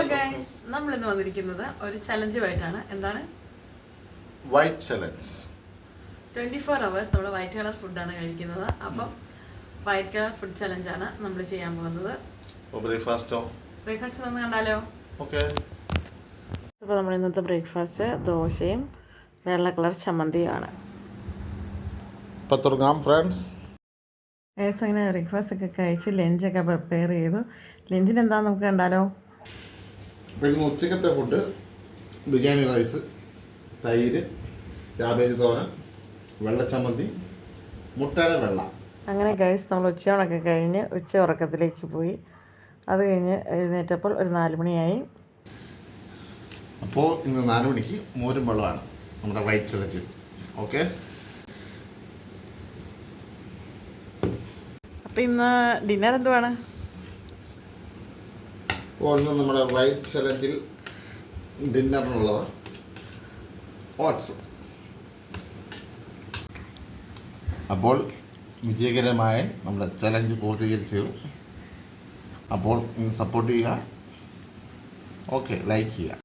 Hello guys നമ്മൾ ഇന്ന് വന്നിരിക്കുന്നത് ഒരു ചലഞ്ചുമായിട്ടാണ് എന്താണ്? White challenge twenty four hours നമ്മൾ വൈറ്റ് കളർ ഫുഡാണ് കഴിക്കുന്നത്. അപ്പം വൈറ്റ് കളർ ഫുഡ് ചലഞ്ചാണ് നമ്മൾ ചെയ്യാൻ പോകുന്നത്. ബ്രേക്ക്ഫാസ്റ്റോ ബ്രേക്ക്ഫാസ്റ്റ് തന്നു കണ്ടാലോ? ഓക്കെ അപ്പോൾ നമ്മൾ ഇന്നത്തെ ബ്രേക്ക്ഫാസ്റ്റ് ദോശയും വെള്ള കളർ ചമ്മന്തിയുമാണ്. ഇപ്പം തുടങ്ങാം ഫ്രണ്ട്സ് ഏസ് അങ്ങനെ ബ്രേക്ക്ഫാസ്റ്റ് ഒക്കെ കഴിച്ച് ലഞ്ചൊക്കെ പ്രിപ്പയർ ചെയ്തു. ലഞ്ചിന് എന്താ നമുക്ക് കണ്ടാലോ? പിന്നെ ഉച്ചക്കത്തെ ഫുഡ് ബിരിയാണി റൈസ് തൈര് ക്യാബേജ് തോരൻ വെള്ളച്ചമ്മന്തി മുട്ടയുടെ വെള്ള. അങ്ങനെ ഗൈസ് നമ്മൾ ഉച്ചയോണൊക്കെ കഴിഞ്ഞ് ഉച്ച ഉറക്കത്തിലേക്ക് പോയി. അത് കഴിഞ്ഞ് എഴുന്നേറ്റപ്പോൾ ഒരു നാല് മണിയായി. അപ്പോൾ ഇന്ന് നാല് മണിക്ക് മോരും വെള്ളമാണ് നമ്മുടെ വൈറ്റ് ചലഞ്ച് ഓക്കെ അപ്പം ഇന്ന് ഡിന്നർ എന്തുവാണ്? ഇന്ന് നമ്മുടെ വൈറ്റ് ചലഞ്ചിൽ ഡിന്നറിനുള്ളത് ഓട്സ്. അപ്പോൾ വിജയകരമായി നമ്മുടെ ചലഞ്ച് പൂർത്തീകരിച്ചു. അപ്പോൾ സപ്പോർട്ട് ചെയ്യുക. ഓക്കെ ലൈക്ക് ചെയ്യുക.